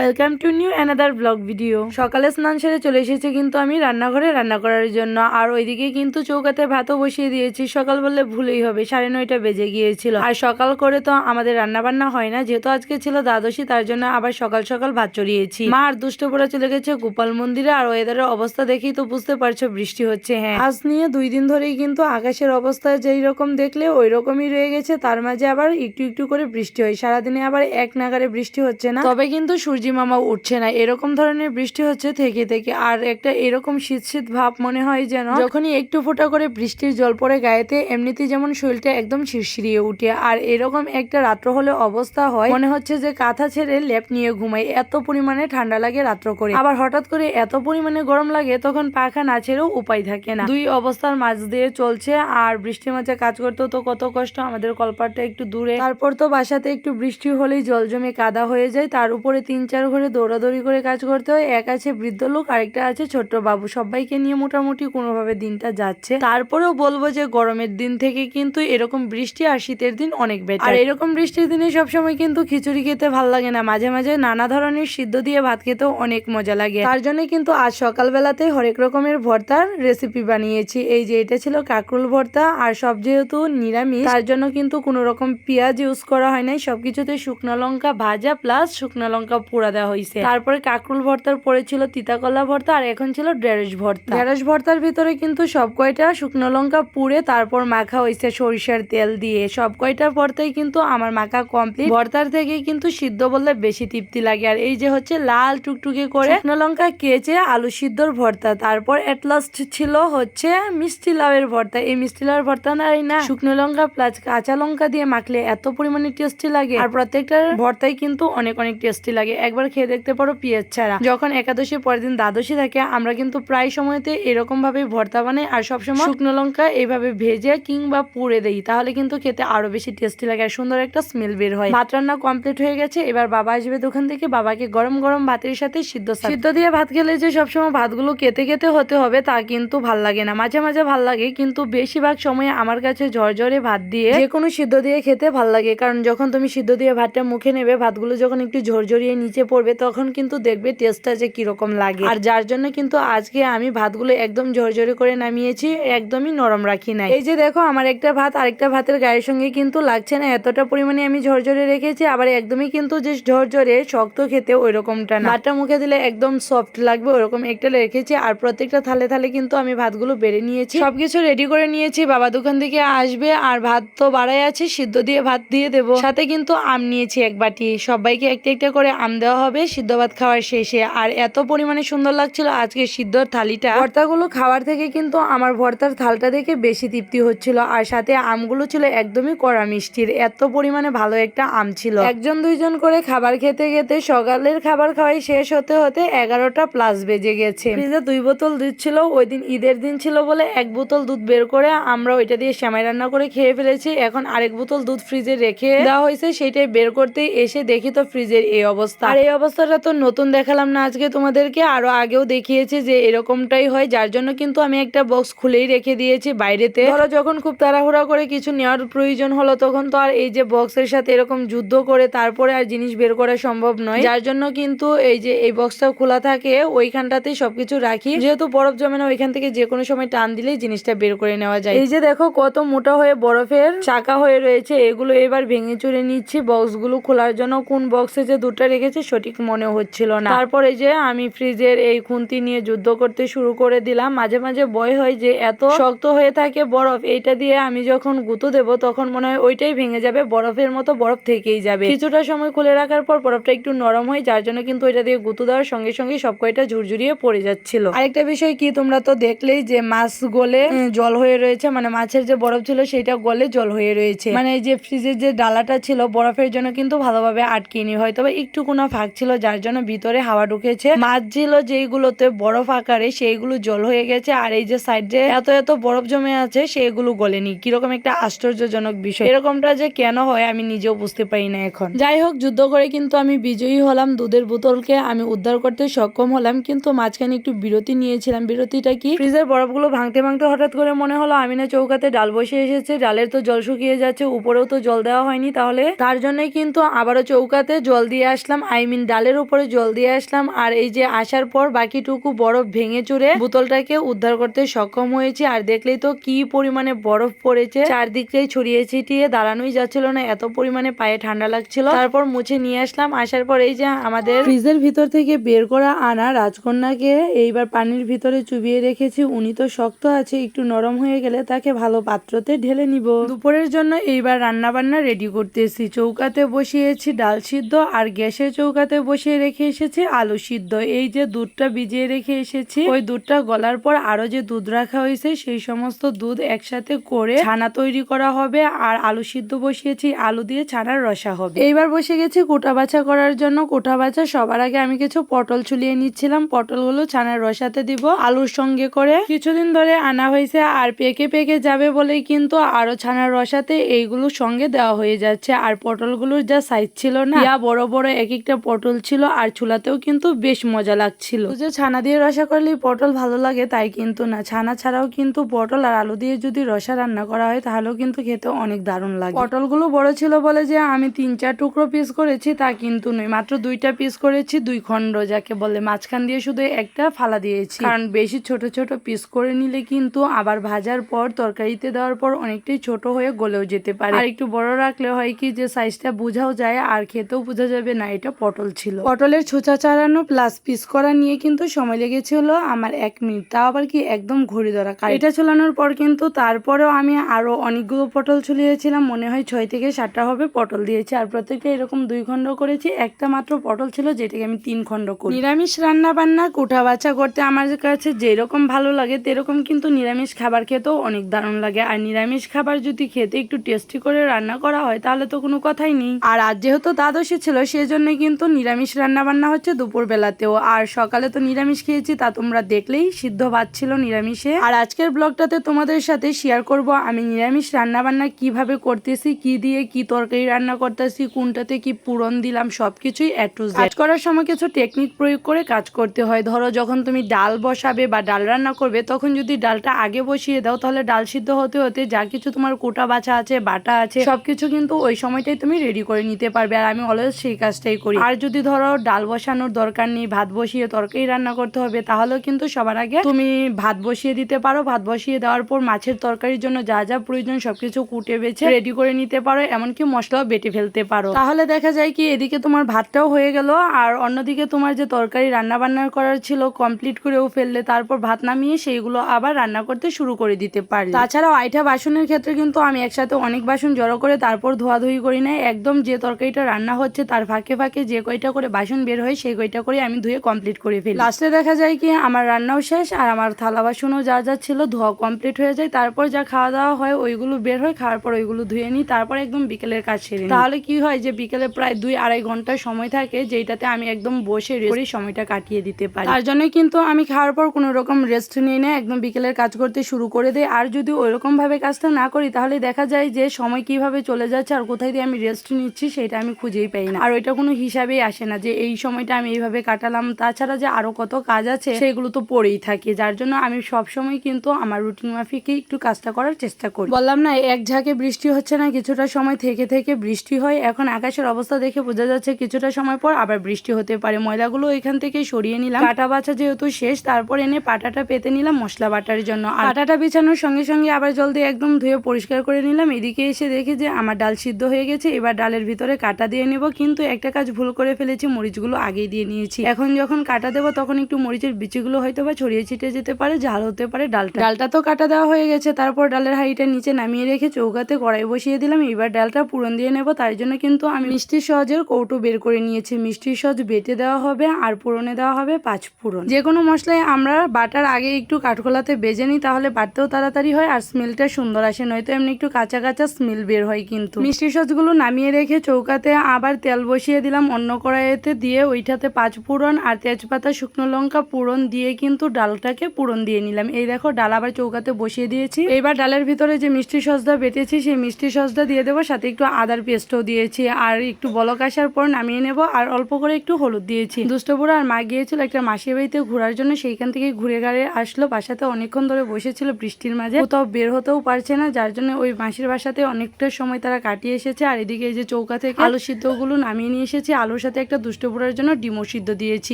Welcome to new another blog video সকালে স্নান সেরে চলে এসেছে কিন্তু আমি রান্নাঘরে রান্না করার জন্য। আর ওইদিকে কিন্তু চৌকাতে ভাতও বসিয়ে দিয়েছি। সকাল বললে ভুলেই হবে, সাড়ে নয়টা বেজে গিয়েছিল। আর সকাল করে তো আমাদের রান্না বান্না হয় না, যেহেতু আজকে ছিল দ্বাদশী, তার জন্য আবার সকাল সকাল ভাত চড়িয়েছি। মা আর দুষ্ট পড়া চলে গেছে গোপাল মন্দিরে, আর ওয়েদারের অবস্থা দেখেই তো বুঝতে পারছ বৃষ্টি হচ্ছে হ্যাঁ। আজ নিয়ে দুই দিন ধরেই কিন্তু আকাশের অবস্থা যেই রকম দেখলে ওই রকমই রয়ে গেছে, তার মাঝে আবার একটু একটু করে বৃষ্টি হয়। সারাদিনে আবার এক নাগারে বৃষ্টি হচ্ছে না। তবে কিন্তু সূর্যি মামা উঠছে না। এরকম ধরনের বৃষ্টি হচ্ছে থেকে থেকে। আর একটা এরকম শীত শীত ভাব মনে হয় যেন, যখনই একটু ফোঁটা করে বৃষ্টির জল পড়ে গায়েতে, এমনিতেই যেমন শরীরটা একদম শিরশিরিয়ে উঠে। আর এরকম একটা রাত্র হলে অবস্থা হয়, মনে হচ্ছে যে কাঁথা ছেড়ে লেপ নিয়ে ঘুমাই। এত পরিমাণে ঠান্ডা লাগে রাত্র করে। আবার হঠাৎ করে এত পরিমাণে গরম লাগে, তখন পাখা না ছেড়েও উপায় থাকে না। দুই অবস্থার মাঝ দিয়ে চলছে, আর বৃষ্টির মাঝে কাজ করতে তো কত কষ্ট, আমাদের কলপাটটা একটু দূরে। তারপর তো বাসাতে একটু বৃষ্টি হলেই জল জমে কাদা হয়ে যায়। তার উপরে তিন চার ঘরে দৌড়াদৌড়ি করে কাজ করতে হয়। এক আছে বৃদ্ধ লোক, আরেকটা আছে ছোট্ট বাবু। সবাইকে নিয়ে মোটামুটি কোনোভাবে দিনটা যাচ্ছে। তারপরেও বলব যে গরমের দিন থেকে কিন্তু এরকম বৃষ্টি আর শীতের দিন অনেক বেটার আর এরকম বৃষ্টির দিনে সবসময় কিন্তু খিচুড়ি খেতে ভালো লাগে না। মাঝে মাঝে নানা ধরনের সিদ্ধ দিয়ে ভাত খেতেও অনেক মজা লাগে। তার জন্য কিন্তু আজ সকালবেলাতে হরেক রকমের ভর্তার রেসিপি বানিয়েছি। এই যে এটা ছিল কাকরুল ভর্তা আর সব যেহেতু নিরামিষ, তার জন্য কিন্তু কোনো রকম পেঁয়াজ ইউজ করা হয় নাই। সবকিছুতে শুকনো লঙ্কা ভাজা প্লাস শুকনো লঙ্কা পোড়া দেওয়া হয়েছে তারপরে কাকরুল ভর্তার পরে ছিল তিতাকলা ভর্তা আর এখন ছিল ঢেঁড়স ভর্তা। ঢেঁড়স ভর্তার ভিতরে কিন্তু সব কয়টা শুকনো লঙ্কা পুড়ে তারপর মাখা হয়েছে সরিষার তেল দিয়ে। সব কয়টা ভর্তাই কিন্তু আমার মাখা কমপ্লিট ভর্তার থেকে কিন্তু সিদ্ধ বললে বেশি তৃপ্তি লাগে। আর এই যে হচ্ছে লাল টুকটুকে করে শুকনো লঙ্কা কেচে আলু সিদ্ধর ভর্তা। তারপর এট লাস্ট ছিল হচ্ছে মিষ্টি লাউয়ের ভর্তা। এই মিষ্টি লাউয়ের ভর্তা না না। শুকনো লঙ্কা প্লাস কাঁচা লঙ্কা দিয়ে মাখলে এত পরিমাণে টেস্টি লাগে। আর প্রত্যেকটার ভর্তাই কিন্তু অনেক অনেক টেস্টি লাগে। একবার খেয়ে দেখতে পারো পেঁয়াজ ছাড়া। যখন একাদশী পরের দিন দ্বাদশী থাকে, আমরা কিন্তু প্রায় সময়তে এরকম ভাবে ভর্তা বানাই আর সবসময় শুকনো লঙ্কা এইভাবে ভেজে কিংবা পুড়ে দেই। তাহলে কিন্তু খেতে আরও বেশি টেস্টি লাগে আর সুন্দর একটা স্মেল বের হয়। ভাত রান্না কমপ্লিট হয়ে গেছে, এবার বাবা আসবে দোকান থেকে। বাবাকে গরম গরম ভাতের সাথে সিদ্ধ সিদ্ধ দিয়ে ভাত খেলে যে সবসময় ভাতগুলো কেটে কেটে হতে হবে, তা কিন্তু ভালো লাগে না। মাঝে মাঝে ভালো লাগে, কিন্তু বেশিরভাগ সময় আমার কাছে ঝরঝরে ভাত দিয়ে যে কোনো সিদ্ধ দিয়ে খেতে ভালো লাগে। কারণ যখন তুমি সিদ্ধ দিয়ে ভাতটা মুখে নেবে, ভাতগুলো যখন একটু ঝরঝরিয়ে নিচে পড়বে, তখন কিন্তু দেখবে টেস্টটা যে কীরকম লাগে। আর যার জন্য কিন্তু আজকে আমি ভাতগুলো একদম ঝরঝরে করে নামিয়েছি, একদমই নরম রাখি নাই। এই যে দেখো, আমার একটা ভাত, আরেকটা ভাতের গায়ের সঙ্গে কিন্তু লাগছে না, এতটা পরিমাণে আমি ঝরঝরে রেখেছি, আবার একদমই কিন্তু যে ঝরঝরে, শক্ত খেতে ওই রকমটা না। ভাতটা মুখে দিলে একদম সফট লাগবে, ওরকম একটা রেখেছি, আর প্রত্যেকটা থালে থালে কিন্তু আমি ভাতগুলো বেড়ে নিয়েছি। সবকিছু রেডি করে নিয়েছি, বাবা দোকান থেকে আসবে, আর ভাত তো বাড়াই আছে, সিদ্ধ দিয়ে ভাত দিয়ে দেবো। সাথে কিন্তু আম নিয়েছি এক বাটি, সবাইকে একটা একটা করে আম দেওয়া হবে সিদ্ধ ভাত খাওয়ার শেষে। আর এত পরিমাণে সুন্দর লাগছিল আজকে সিদ্ধর থালিটা। ভর্তাগুলো খাওয়ার থেকে কিন্তু আমার ভর্তার থালটা দেখে বেশি তৃপ্তি হচ্ছিল। আর সাথে আমগুলো ছিল একদমই কড়া মিষ্টির। এত পরিমাণে ভালো একটা আম ছিল। একজন দুইজন করে খাবার খেতে খেতে সকালের খাবার খাওয়াই শেষ হতে হতে এগারোটা প্লাস বেজে গেছে। ফ্রিজে দুই বোতল দুধ ছিল, ওই দিন ঈদের দিন ছিল বলে এক বোতল দুধ বের করে আমরা ওইটা দিয়ে সেমাই রান্না করে খেয়ে ফেলেছি। এখন আরেক বোতল দুধ ফ্রিজে রেখে দেওয়া হয়েছে, সেটাই বের করতেই এসে দেখি তো ফ্রিজের এই অবস্থা। আর এই অবস্থাটা তো নতুন দেখালাম না। আজকে তোমাদেরকে আরও আগেও দেখিয়েছে যে এরকমটাই হয়। যার জন্য কিন্তু আমি একটা বক্স খুলেই রেখে দিয়েছি বাইরেতে। ধরো যখন খুব তাড়াহুড়া করে কিছু নেওয়ার প্রয়োজন হলো, তখন তো আর এই যে বক্সের সাথে এরকম যুদ্ধ করে তারপরে আর জিনিস বের করা সম্ভব নয়। যার জন্য কিন্তু এই যে এই বক্সটা খোলা থাকে, ওইখানটাতেই সবকিছু রাখি। যেহেতু বরফ জমে না, ওইখান থেকে যে কোনো সময় টান দিলেই জিনিসটা বের করে নেওয়া যায়। এই যে দেখো কত মোটা হয়ে বরফের চাকা হয়ে রয়েছে। এগুলো এবার ভেঙে চুরে নিচ্ছি। বক্সগুলো খোলার জন্য কোন বক্সে যে দুটো রেখেছি সঠিক মনে হচ্ছিল না। তারপরে যে আমি ফ্রিজের এই খুন্তি নিয়ে যুদ্ধ করতে শুরু করে দিলাম, মাঝে মাঝে ভয় হয় যে এত শক্ত হয়ে থাকে বরফ, এইটা দিয়ে আমি যখন গুঁতো দেব তখন মনে হয় ওইটাই ভেঙে যাবে, বরফের মতো বরফ থেকেই যাবে। কিছুটা সময় খুলে রাখার পর বরফটা একটু নরম হয়, যার জন্য কিন্তু ওইটা দিয়ে গুঁতো দেওয়ার সঙ্গে সঙ্গে সব কয়টা ঝুরঝুরিয়ে পড়ে যাচ্ছিল। আরেকটা বিষয় কি তোমরা তো দেখলেই যে মাছ গলে জল হয়ে রয়েছে মানে মাছের যে বরফ ছিল সেটা গলে জল হয়ে রয়েছে। মানে যে ফ্রিজের যে ডালাটা ছিল, বরফের জন্য কিন্তু ভালোভাবে আটকিনি হয়তো বা একটু কোনো ফাঁক ছিল, যার জন্য ভিতরে হাওয়া ঢুকেছে। মাছ ছিল যেইগুলোতে বরফ আকারে, সেইগুলো জল হয়ে গেছে। আর এই যে সাইডে এত এত বরফ জমে আছে, সেগুলো গলেনি। কীরকম একটা আশ্চর্যজনক বিষয়। এরকমটা যে কেন হয়, আমি নিজেও বুঝতে পারি না এখন। যাই হোক, যুদ্ধ করে কিন্তু আমি বিজয়ী হলাম। দুধের বোতলকে আমি উদ্ধার করতে সক্ষম হলাম। কিন্তু মাঝখানে একটু বিরতি নিয়েছিলাম। বিরতিটা কি? ফ্রিজের বরফগুলো ভাঙতে ভাঙতে হঠাৎ করে মনে হলো আমি না চৌকাতে ডাল বসে এসেছে। ডালের তো জল শুকিয়ে যাচ্ছে, উপরেও তো জল দেওয়া হয়নি তাহলে। তার জন্যই কিন্তু আবারও চৌকাতে জল দিয়ে আসলাম। আই মিন ডালের উপরে জল দিয়ে আসলাম, আর এই যে আসার পর বাকিটুকু বরফ ভেঙে চুরে বোতলটাকে উদ্ধার করতে সক্ষম হয়েছি। আর দেখলেই তো কি পরিমাণে বরফ পড়েছে। চারদিকে ছড়িয়ে ছিটিয়ে দাঁড়ানোই যাচ্ছিল না, এত পরিমাণে পায়ে ঠান্ডা লাগছিল। তারপর মুছে নিয়ে আসলাম। আসার পর এই যে আমাদের ফ্রিজের ভিতর থেকে বের করা আনা রাজকন্যাকে এইবার পানির ভিতরে চুবিয়ে রেখেছি। উনি তো শক্ত আছে, একটু নরম হয়ে গেলে তাকে ভালো পাত্রতে ঢেলে নিব। দুপুরের জন্য এইবার রান্না বান্না রেডি করতেছি চৌকাতে বসিয়েছি, ডাল সিদ্ধ আর গ্যাসের চৌকাতে বসিয়ে রেখে এসেছি আলু সিদ্ধ। এই যে দুধটা ভিজিয়ে রেখে এসেছি, ওই দুধটা গলার পর আরও যে দুধ রাখা হয়েছে, সেই সমস্ত দুধ একসাথে করে ছানা তৈরি করা হবে আর আলু সিদ্ধ বসিয়েছি। আলু দিয়ে ছানার রসা হবে। এইবার বসে গেছি কোটা বাছা করার জন্য। কোটা বাছা সবার আগে আমি কিছু পটল ছুলিয়ে নিচ্ছিলাম। পটলগুলো ছানার রসাতে দিব আলুর সঙ্গে করে। কিছুদিন ধরে আনা হয়েছে আর পেকে পেকে যাবে বলেই কিন্তু আরও ছানার রসাতে এইগুলো সঙ্গে দেওয়া হয়ে যাচ্ছে। আর পটলগুলোর যা সাইজ ছিল না বড় বড় এক একটা পটল ছিল আর চুলাতেও কিন্তু বেশ মজা লাগছিল। যে ছানা দিয়ে রসা করলে পটল ভালো লাগে, তাই কিন্তু না। ছানা ছাড়াও কিন্তু পটল আর আলু দিয়ে যদি রসা রান্না করা হয়, তাহলেও কিন্তু খেতে অনেক দারুণ লাগে। পটলগুলো বড় ছিল বলে যে আমি তিন চার টুকরো পিস করেছি, তা কিন্তু নয়। মাত্র দুইটা পিস করেছি, দুই খণ্ড যাকে বলে। মাঝখান দিয়ে শুধু একটা ফালা দিয়েছি। কারণ বেশি ছোট ছোট পিস করে নিলে কিন্তু আবার ভাজার পর, তরকারিতে দেওয়ার পর অনেকটাই ছোট হয়ে গলেও যেতে পারে। আর একটু বড় রাখলে হয় কি যে সাইজটা বোঝাও যায় আর খেতেও বোঝা যাবে না, এটা পটল ছিল। পটলের ছোচা চারানো প্লাস পিস করা নিয়ে কিন্তু সময় লেগেছিল আমার এক মিনিট। তাও আবার কি একদম ঘড়ি ধরা কাজ। এটা ছোলানোর পর কিন্তু তারপরেও আমি আরও অনেকগুলো পটল ছুলিয়েছিলাম মনে হয় ছয় থেকে সাতটা হবে পটল দিয়েছি। আর প্রত্যেকটা এরকম দুই খণ্ড করেছি। একটা মাত্র পটল ছিল যেটাকে আমি তিন খণ্ড করি। নিরামিষ রান্না বান্না কুঠা বাছা করতে আমার কাছে যেরকম ভালো লাগে, তেরকম কিন্তু নিরামিষ খাবার খেতেও অনেক দারুণ লাগে। আর নিরামিষ খাবার যদি খেতে একটু টেস্টি করে রান্না করা হয়, তাহলে তো কোনো কথাই নেই। আর আজ যেহেতু দ্বাদশী ছিল সেই জন্য কিন্তু নিরামিষ রান্না বান্না হচ্ছে দুপুর বেলাতেও আর সকালে তো নিরামিষ খেয়েছি, তা তোমরা দেখলেই সিদ্ধ ভাত ছিল নিরামিষে। আর আজকের ব্লগটাতে তোমাদের সাথে শেয়ার করব আমি নিরামিষ রান্না বান্না কীভাবে করতেছি, কি দিয়ে কি তরকারি রান্না করতেছি, কোনটাতে কি পূরণ দিলাম, সবকিছুই এ টু কাজ করার সময় কিছু টেকনিক প্রয়োগ করে কাজ করতে হয়। ধরো যখন তুমি ডাল বসাবে বা ডাল রান্না করবে, তখন যদি ডালটা আগে বসিয়ে দাও, তাহলে ডাল সিদ্ধ হতে হতে যা কিছু তোমার কোটা বাছা আছে, বাটা আছে, সবকিছু কিন্তু ওই সময়টাই তুমি রেডি করে নিতে পারবে। আর আমি অলওয়েজ সেই কাজটাই করি। যদি ধরো ডাল বসানোর দরকার নেই, ভাত বসিয়ে তরকারি রান্না করতে হবে, তাহলেও কিন্তু সবার আগে তুমি ভাত বসিয়ে দিতে পারো। ভাত বসিয়ে দেওয়ার পর মাছের তরকারির জন্য যা যা প্রয়োজন সবকিছু কুটে বেছে রেডি করে নিতে পারো, এমনকি মশলাও বেটে ফেলতে পারো। তাহলে দেখা যায় কি, এদিকে তোমার ভাতটাও হয়ে গেল, আর অন্যদিকে তোমার যে তরকারি রান্না বান্না করার ছিল কমপ্লিট করেও ফেললে, তারপর ভাত নামিয়ে সেইগুলো আবার রান্না করতে শুরু করে দিতে পারি। তাছাড়াও আইটা বাসনের ক্ষেত্রে কিন্তু আমি একসাথে অনেক বাসন জড়ো করে তারপর ধোয়াধুয়ি করি না একদম যে তরকারিটা রান্না হচ্ছে তার ফাঁকে ফাঁকে যে কয়টা করে বাসন বের হয় সেই কয়টা করে আমি ধুয়ে কমপ্লিট করে ফেলি। লাস্টে দেখা যায় কি আমার রান্নাও শেষ আর আমার থালা বাসনও যা যা ছিল ধোয়া কমপ্লিট হয়ে যায়। তারপর যা খাওয়া দাওয়া হয় ওইগুলো বের হয় খাওয়ার পর ওইগুলো ধুয়ে নিই তারপর একদম বিকেলের কাজ সেরে তাহলে কি হয় যে বিকেলে প্রায় দুই আড়াই ঘণ্টা সময় থাকে যেটাতে আমি একদম বসে রেস্ট করে সময়টা কাটিয়ে দিতে পারি। তার জন্য কিন্তু আমি খাওয়ার পর কোনো রকম রেস্ট নিয়ে না একদম বিকেলের কাজ করতে শুরু করে দেয় আর যদি ওইরকম ভাবে কাজটা না করি তাহলে দেখা যায় যে সময় কীভাবে চলে যাচ্ছে আর কোথায় দিয়ে আমি রেস্ট নিচ্ছি সেটা আমি খুঁজেই পাই না। আর ওইটা কোনো হিসাবেই আসে না যে এই সময়টা আমি এইভাবে কাটালাম। তাছাড়া যে আরও কত কাজ আছে, সেগুলো তো পড়েই থাকে। যার জন্য আমি সব সময় কিন্তু আমার রুটিন মাফিকে একটু কাজটা করার চেষ্টা করি। বললাম না, এক ঝাঁকে বৃষ্টি হচ্ছে না, কিছুটা সময় থেকে থেকে বৃষ্টি হয়। এখন আকাশের অবস্থা দেখে বোঝা যাচ্ছে কিছুটা সময় পর আবার বৃষ্টি হতে পারে। ময়লাগুলো এখান থেকে সরিয়ে নিলাম। কাটা বাছা যেহেতু শেষ, তারপর এনে পাটাটা পেতে নিলাম মশলা বাটার জন্য। আর পাটাটা বিছানোর সঙ্গে সঙ্গে আবার জল দিয়ে একদম ধুয়ে পরিষ্কার করে নিলাম। এদিকে এসে দেখি যে আমার ডাল সিদ্ধ হয়ে গেছে। এবার ডালের ভিতরে কাটা দিয়ে নেব। কিন্তু একটা কাজ ভুল করে ফেলেছি, মরিচগুলো আগেই দিয়ে নিয়েছি। এখন যখন কাটা দেবো, তখন একটু মরিচের বিচিগুলো হয়তো বা ছড়িয়ে ছিটিয়ে যেতে পারে, ঝাল হতে পারে ডালটা। ডালটা তো কাটা দেওয়া হয়ে গেছে, তারপর ডালের হাঁড়িটা নিচে নামিয়ে রেখে চৌকাতে কড়াই বসিয়ে দিলাম। এবার ডালটা পুরন দিয়ে নেব, তার জন্য কিন্তু আমি মিষ্টির সহজের কৌটো বের করে নিয়েছি। মিষ্টির সহজ বেটে দেওয়া হবে, আর পুরনে দেওয়া হবে পাঁচ পুরন। যে কোনো মশলায় আমরা বাটার আগে একটু কাঠখোলাতে বেজে নিই, তাহলে বাটতেও তাড়াতাড়ি হয়, আর স্মেলটা সুন্দর আসে, নয়তো এমনি একটু কাঁচা কাঁচা স্মেল বের হয় কিন্তু। মিষ্টি সসগুলো নামিয়ে রেখে চৌকাতে আবার তেল বসিয়ে দিলাম, অন্য কড়াইতে দিয়ে ওইটাতে পাঁচ পুরন আর তেজপাতা, শুকনো লঙ্কা পুরন দিয়ে কিন্তু ডালটাকে পুরন দিয়ে নিলাম। এই দেখো, ডাল আবার চৌকাতে বসিয়ে দিয়েছি। এবার ডালের ভিতরে যে মিষ্টি সসটা বেটেছি, সেই মিষ্টি সসটা দিয়ে দেবো, সাথে একটু আদার পেস্টও দিয়েছি। আর একটু বলক আসার পর নামিয়ে নেব, আর অল্প করে একটু হলুদ দিয়েছি। দুষ্টপুরা আর মা গিয়েছিল একটা মাসির বাড়িতে ঘোরার জন্য, সেইখান থেকে ঘুরে গাড়ে আসলো, বাসাতে অনেকক্ষণ ধরে বসেছিল বৃষ্টির মাঝে। কোথাও বের হতেও পারছে না, যার জন্য ওই মাসির বাসাতে অনেকটা সময় তারা কাটিয়ে এসেছে। আর এদিকে এই যে চৌকা থেকে আলু সিদ্ধগুলো নামিয়ে নিয়ে এসেছি, আলু আলুর সাথে একটা দুষ্ট বুড়ার জন্য ডিমও সিদ্ধ দিয়েছি।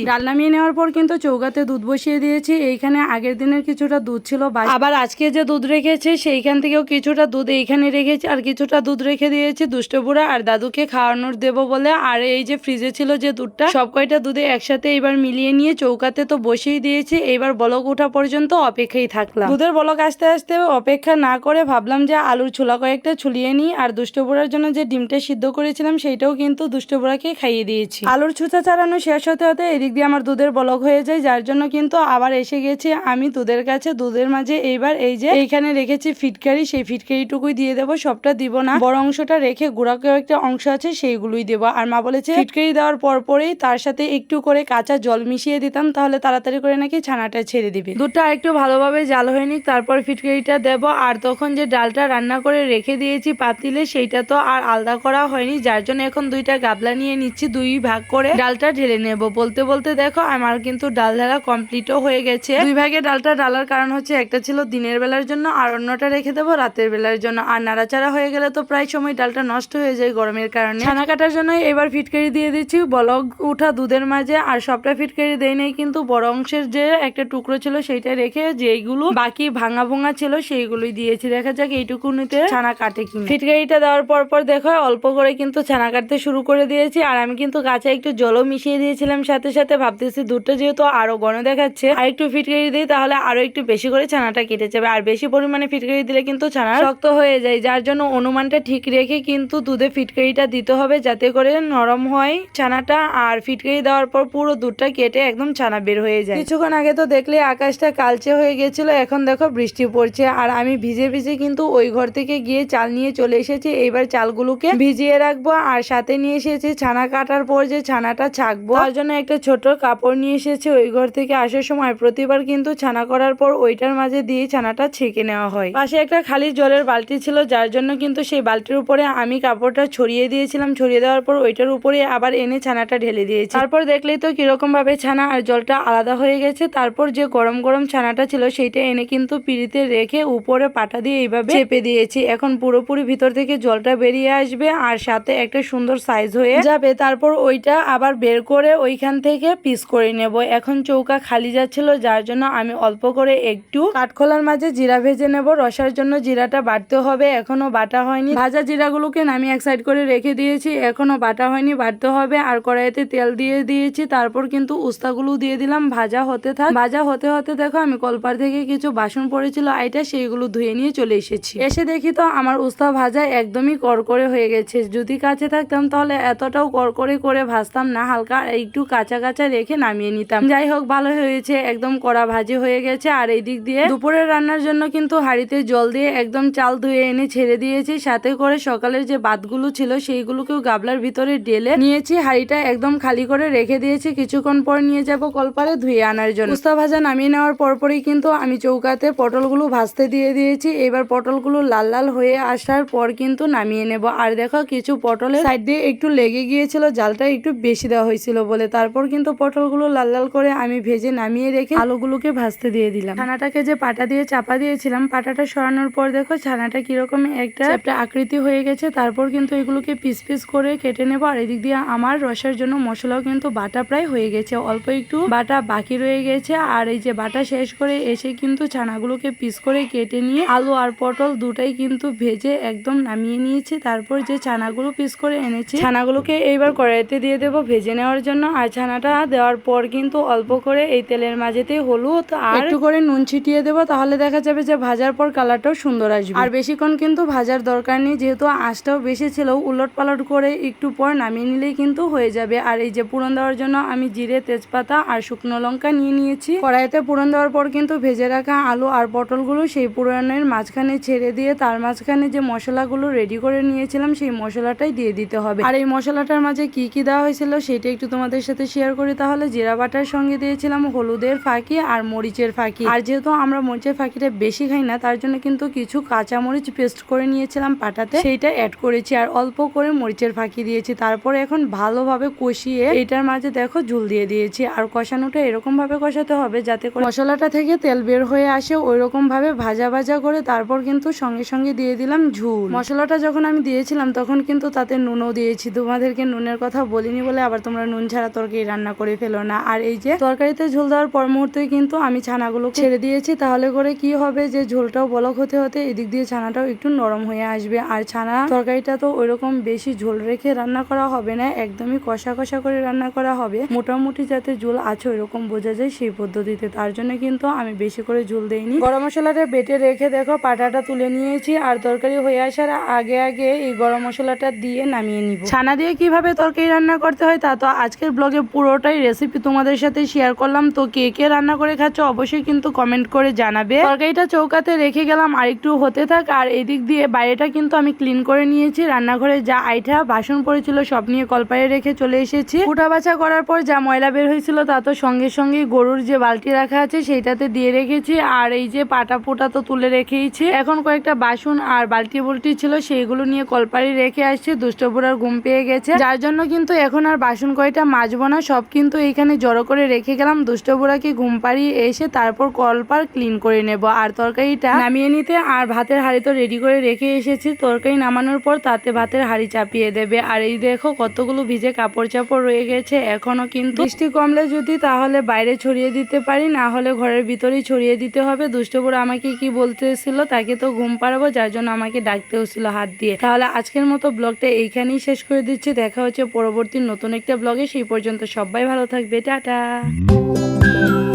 ডাল নামিয়ে নেওয়ার পর কিন্তু চৌকাতে দুধ বসিয়ে দিয়েছি। এইখানে আগের দিনের কিছুটা দুধ ছিল। আবার আজকে যে দুধ রেখেছে, সেইখান থেকেও কিছুটা দুধ এইখানে রেখেছি আর কিছুটা দুধ রেখে দিয়েছি দুষ্ট বুড়া আর দাদুকে খাওয়ানোর দেবো বলে। আর এই যে ফ্রিজে ছিল যে দুধটা, সব কয়টা দুধে একসাথে এবার মিলিয়ে নিয়ে চৌকাতে তো বসিয়ে দিয়েছি। এবার বলক ওঠা পর্যন্ত অপেক্ষাই থাকলাম। দুধের বলক আসতে আসতে অপেক্ষা না করে ভাবলাম যে আলুর ছোলা কয়েকটা ছুলিয়ে নিই। আর দুষ্ট বুড়ার জন্য যে ডিমটা সিদ্ধ করেছিলাম, সেইটাও কিন্তু দুষ্ট বুড়াকে খাইয়ে দিয়েছি। আলুর ছুচা চালানো শেষ হতে হতে এদিক দিয়ে আমার দুধের বলক হয়ে যায়, যার জন্য কিন্তু আবার এসে গেছি আমি দুধের কাছে। দুধের মাঝে এইবার এই যে এইখানে রেখেছি ফিটকারি, সেই ফিটকারিটুকুই দিয়ে দেবো, সবটা দিব না। বড় অংশটা রেখে গুঁড়াকেও একটা অংশ আছে, সেইগুলোই দেবো। আর মা বলেছে ফিটকারি দেওয়ার পর পরেই তার সাথে একটু করে কাঁচা জল মিশিয়ে দিতাম, তাহলে তাড়াতাড়ি করে নাকি ছানাটা ছেড়ে দিবে। দুধটা একটু ভালোভাবে জাল হয়ে হয়নি তারপর ফিটকারিটা দেব। আর তখন যে ডালটা রান্না করে রেখে দিয়েছি পাতিলে, সেইটা তো আর আলাদা করা হয়নি, যার জন্য এখন দুইটা গাবলা নিয়ে নিচ্ছি দুই ভাগ করে ডালটা ঢেলে নেব। বলতে বলতে দেখো, আমার কিন্তু ডাল ঢালা কমপ্লিটও হয়ে গেছে। দুই ভাগে ডালটা ডালার কারণ হচ্ছে, একটা ছিল দিনের বেলার জন্য, আর অন্যটা রেখে দেবো রাতের বেলার জন্য। আর নাড়াচাড়া হয়ে গেলে তো প্রায় সময় ডালটা নষ্ট হয়ে যায় গরমের কারণে। ছানা কাটার জন্য এবার ফিটকারি দিয়ে দিচ্ছি। বলক উঠা দুধের মাঝে, আর সবটা ফিটকারি দেয় নেই, কিন্তু বড় অংশের যে একটা টুকরো ছিল সেইটা রেখে যেইগুলো বাকি ভাঙা ভোঙা ছিল সেইগুলোই দিয়েছি। দেখা যাক এইটুকুনিতে ছানা কাটে কি ফিটকারিটা দেওয়ার পর পর দেখো, অল্প করে কিন্তু ছানা কাটতে শুরু করে দিয়েছি। আর আমি কিন্তু কাঁচা একটু জলও মিশিয়ে দিয়েছিলাম সাথে সাথে। ভাবতেছি দুধটা যেহেতু আরও ঘন দেখাচ্ছে আর একটু ফিটকারি দিই তাহলে আরও একটু বেশি করে ছানাটা কেটে যাবে। আর বেশি পরিমাণে ফিটকারি দিলে কিন্তু ছানা শক্ত হয়ে যায়, যার জন্য অনুমানটা ঠিক রেখে কিন্তু দুধে ফিটকারিটা দিতে হবে যাতে করে নরম হয় ছানাটা। আর ফিটকারি দেওয়ার পর পুরো দুধটা কেটে একদম ছানা বের হয়ে যায়। কিছুক্ষণ আগে তো দেখলে আকাশটা কালচে হয়ে গেছিল, এখন দেখো বৃষ্টি পড়ছে। আর আমি ভিজে ভিজে কিন্তু ওই ঘর থেকে গিয়ে চাল নিয়ে চলে এসেছি। এইবার চালগুলোকে ভিজিয়ে রাখব, আর সাথে নিয়ে এসেছি ছানা কাটার পর যে ছানাটা ছাকবো তার জন্য একটা ছোট কাপড় নিয়ে এসেছে ওই ঘর থেকে আসার সময়। প্রতিবার কিন্তু ছানা করার পর ওইটার মাঝে দিয়ে ছানাটা ছেঁকে নেওয়া হয়। পাশে একটা খালি জলের বালতি ছিল যার জন্য কিন্তু সেই বালতির উপরে আমি কাপড়টা ছড়িয়ে দিয়েছিলাম। ছড়িয়ে দেওয়ার পর ওইটার উপরে আবার এনে ছানাটা ঢেলে দিয়েছি। তারপর দেখলেই তো কীরকম ভাবে ছানা আর জলটা আলাদা হয়ে গেছে। তারপর যে গরম গরম ছানাটা ছিল সেইটা এনে কিন্তু পিড়িতে রেখে উপরে পাটা দিয়ে এইভাবে চেপে দিয়েছি। এখন পুরোপুরি ভিতর থেকে জলটা বেরিয়ে আসবে আর সাথে একটা সুন্দর সাইজ হয়ে যাবে। তারপর ওইটা আবার বের করে ওইখান থেকে পিস করে নেব। এখন চৌকা খালি যাচ্ছিল, যার জন্য আমি অল্প করে একটু কাঠখোলার মাঝে জিরা ভেজে নেব। রসার জন্য জিরাটা বাটতে হবে, এখনও বাটা হয়নি। ভাজা জিরাগুলোকে আমি এক সাইড করে রেখে দিয়েছি, এখনও বাটা হয়নি, বাটতে হবে। আর কড়াইতে তেল দিয়ে দিয়েছি, তারপর কিন্তু উস্তাগুলো দিয়ে দিলাম, ভাজা হতে থাক। ভাজা হতে হতে দেখো আমি কলপার থেকে কিছু বাসন পড়েছিল, আইটা সেইগুলো ধুয়ে নিয়ে চলে এসেছি। এসে দেখি তো আমার উস্তা ভাজা একদমই করকরে হয়ে গেছে। যদি কাছে থাকতাম তাহলে এতটাও করকরে করে ভাজতাম না, হালকা একটু কাঁচা কাঁচা রেখে নামিয়ে নিতাম। যাই হোক, ভালো হয়েছে, একদম কড়া ভাজি হয়ে গেছে। আর এই দিক দিয়ে দুপুরের রান্নার জন্য কিন্তু হাঁড়িতে জল দিয়ে একদম চাল ধুয়ে এনে ছেড়ে দিয়েছি। সাথে করে সকালের যে ভাতগুলো ছিল, সেইগুলোকেও গাবলার ভিতরে ঢেলে নিয়েছি। হাঁড়িটা একদম খালি করে রেখে দিয়েছি। কিছুক্ষণ পর নিয়ে যাব কলপারে ধুয়ে আনার জন্য। উস্তা ভাজা নামিয়ে নেওয়ার পরপরই কিন্তু আমি চৌকাতে পটলগুলো ভাজতে দিয়ে দিয়েছি। এবার পটলগুলো লাল লাল হয়ে আসার পর কিন্তু নামিয়ে নেব। আর দেখো, কিছু পটলের সাইড দিয়ে একটু লেগে গিয়েছিল জালটা একটু বেশি দেওয়া হয়েছিল বলে। তারপর কিন্তু পটলগুলো লাল লাল করে আমি ভেজে নামিয়ে রেখে আলুগুলোকে ভাজতে দিয়ে দিলাম। ছানাটাকে যে পাটা দিয়ে চাপা দিয়েছিলাম, পাটাটা সরানোর পর দেখো ছানাটা কীরকম একটা একটা আকৃতি হয়ে গেছে। তারপর কিন্তু এগুলোকে পিস পিস করে কেটে নেব। আর এদিক দিয়ে আমার রসের জন্য মশলাও কিন্তু বাটা প্রায় হয়ে গেছে। অল্প একটু বাটা বাকি রয়ে গেছে। আর এই যে বাটা শেষ করে এসে কিন্তু ছানাগুলোকে পিস করে কেটে নিয়ে আলু আর পটল দুটাই কিন্তু ভেজে একদম নামিয়ে নিয়েছি। তারপর যে ছানাগুলো পিস করে এনেছি, ছানাগুলোকে এইবার কড়াইতে দিয়ে দেবো ভেজে নেওয়ার জন্য। আর ছানাটা দেওয়ার পর কিন্তু অল্প করে এই তেলের মাঝেতে হলুদ আর একটু করে নুন ছিটিয়ে দেবো তাহলে দেখা যাবে যে ভাজার পর কালারটাও সুন্দর আসবে। আর বেশিক্ষণ কিন্তু ভাজার দরকার নেই যেহেতু আঁচটাও বেশি ছিল উলট পালট করে একটু পর নামিয়ে নিলেই কিন্তু হয়ে যাবে। আর এই যে পুরন দেওয়ার জন্য আমি জিরে তেজপাতা আর শুকনো লঙ্কা নিয়ে নিয়েছি। কড়াইতে পুরন দেওয়ার পর কিন্তু ভেজে রাখা আলু আর পটলগুলো সেই পুরানের মাঝখানে ছেড়ে দিয়ে তার মাঝখানে যে মশলাগুলো রেডি করে নিয়েছিলাম সেই মশলাটাই দিয়ে দিতে হবে। আর এই মশলাটার মাঝে কি কি দেওয়া হয়েছিল সেটা একটু তোমাদের সাথে শেয়ার করি। তাহলে জিরা বাটার সঙ্গে দিয়েছিলাম হলুদের ফাঁকি আর মরিচের ফাঁকি। আর যেহেতু আমরা মরিচের ফাঁকিটা বেশি খাই না, তার জন্য কিন্তু কিছু কাঁচা মরিচ পেস্ট করে নিয়েছিলাম পাটাতে। সেইটা অ্যাড করেছি আর অল্প করে মরিচের ফাঁকি দিয়েছি। তারপরে এখন ভালোভাবে কষিয়ে এটার মাঝে দেখো ঝুল দিয়ে দিয়েছি। আর কষানোটা এরকম ভাবে কষাতে হবে যাতে মশলাটা থেকে তেল বের হয়ে আসে ওই রকম ভাবে ভাজা ভাজা করে তারপর কিন্তু সঙ্গে সঙ্গে দিয়ে দিলাম ঝুল। মশলাটা যখন আমি দিয়েছিলাম, তখন কিন্তু তাতে নুনও দিয়েছি। তোমাদেরকে নুনের কথা বলিনি বলে আবার তোমরা নুন ছাড়া তরকারি রান্না করে ফেলো না। আর এই যে তরকারিতে ঝোল দেওয়ার পর মুহূর্তেই কিন্তু আমি ছানাগুলো ছেড়ে দিয়েছি। তাহলে করে কি হবে যে ঝোলটাও বলক হতে হতে এদিক দিয়ে ছানাটাও একটু নরম হয়ে আসবে। আর ছানা তরকারিটা তো ওইরকম বেশি ঝোল রেখে রান্না করা হবে না একদমই কষা কষা করে রান্না করা হবে। মোটামুটি যাতে ঝোল আছে ওইরকম বোঝা যায় সেই পদ্ধতিতে। তার জন্য কিন্তু আমি বেশি করে ঝোল দেইনি। গরম মশলাটা বেটে রেখে দেখো পাটাটা তুলে নিয়েছি। আর তরকারি হয়ে আসার আগে আগে এই গরম মশলাটা দিয়ে নামিয়ে নিব। ছানা দিয়ে কীভাবে তরকারি রান্না করতে হয় তা তো আজকের ব্লগে পুরোটাই রেসিপি তোমাদের সাথে শেয়ার করলাম। তো কে কে রান্না করে খাচ্ছ অবশ্যই কিন্তু কমেন্ট করে জানাবে। তরকারিটা চৌকাতে রেখে গেলাম, আর একটু হতে থাক। আর এদিক দিয়ে বাইরেটা কিন্তু আমি ক্লিন করে নিয়েছি। রান্নাঘরে যা আইঠা, বাসন পড়েছিল, সব নিয়ে কলপায়ে রেখে চলে এসেছি। উঠা বাছা করার পর যা ময়লা বের হয়েছিল, তা তো সঙ্গে সঙ্গে গরুর যে বালতি রাখা আছে, সেইটাতে দিয়ে রেখেছি। আর এই যে পাটা পোটা তো তুলে রেখেইছি। এখন কয়েকটা বাসন আর বালতি বুলটি ছিল, সেইগুলো নিয়ে কলপাড়ি রেখে আসছি। দুষ্টপুরার ঘুম পেয়ে গেছে। যার জন্য কিন্তু এখন আর বাসন কয়টা মাজবো না, সব কিন্তু এইখানে জড়ো করে রেখে গেলাম। দুষ্টপুরাকে ঘুম পাড়িয়ে এসে তারপর কলপার ক্লিন করে নেব। আর তরকারিটা নামিয়ে নিতে আর ভাতের হাঁড়ি তো রেডি করে রেখে এসেছি। তরকারি নামানোর পর তাতে ভাতের হাঁড়ি চাপিয়ে দেবে। আর এই দেখো কতগুলো ভিজে কাপড় চাপড় রয়ে গেছে। এখনও কিন্তু বৃষ্টি কমলে যদি তাহলে বাইরে ছড়িয়ে দিতে পারি, না হলে ঘরের ভিতরেই ছড়িয়ে দিতে হবে। দুষ্টপুরা আমাকে কি বলতেছিল, তাকে তো ঘুম পাড়াবো, যার জন্য আমাকে ডাকতেও ছিল হাত দিয়ে। তাহলে আজকের মতো ব্লগটা এইখানেই শেষ করে দিচ্ছি। দেখা হচ্ছে পরবর্তী নতুন একটা ব্লগে সেই পর্যন্ত সবাই ভালো থাকবে টাটা। mm-hmm.